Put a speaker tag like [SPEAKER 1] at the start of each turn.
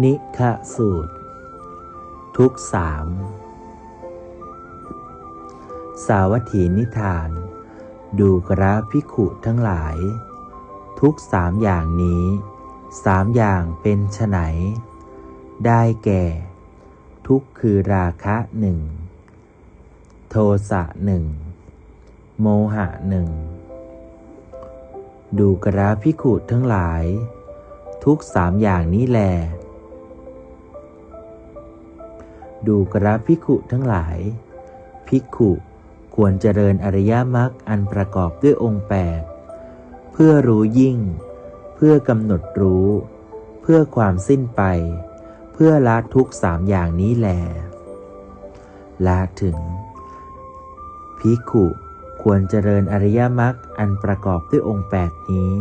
[SPEAKER 1] นิฆะสูตร ทุกสาม สาวัตถีนิทาน ดูกระพิขุทั้งหลาย ทุกสามอย่างนี้สามอย่างเป็นไฉนได้แก่ ทุกคือราคะหนึ่งโทสะหนึ่งโมหะหนึ่งดูกระพิขุทั้งหลาย ทุกสามอย่างนี้แล ดูกระพิขุทั้งหลาย ภิกขุควรเจริญอริยมรรคอันประกอบด้วยองค์แปดเพื่อรู้ยิ่ง เพื่อกำหนดรู้ เพื่อความสิ้นไป เพื่อละทุกสามอย่างนี้แลละถึง ภิกขุควรเจริญอริยมรรคอันประกอบด้วยองค์แปดนี้